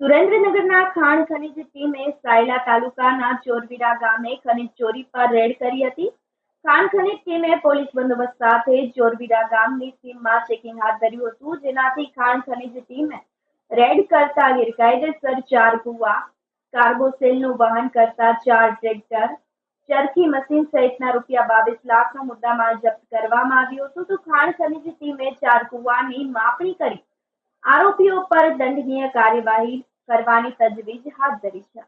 સુરેન્દ્રનગરના ખાણ ખનીજ ટીમે સાયલા તાલુકાના ચોરવીરા ગામે ખનીજ ચોરી પર રેડ કરી હતી. ખાણ ખનીજ ટીમે પોલીસ બંદોબસ્ત સાથે ચોરવીરા ગામની સીમમાં ચેકિંગ હાથ ધર્યું હતું, જેનાથી ખાણ ખનીજ ટીમે રેડ કરતા ગેરકાયદેસર ચાર કુવા કાર્બોસેલનું વહન કરતા ચાર ટ્રેક્ટર, ચરખી મશીન સહિતના રૂપિયા બાવીસ લાખનો મુદ્દામાલ જપ્ત કરવામાં આવ્યો હતો. તો ખાણ ખનીજ ટીમે ચાર કુવાની માપણી કરી. આરોપીઓ પર દંડનીય કાર્યવાહી કરવાની તજવીજ હાથ ધરી છે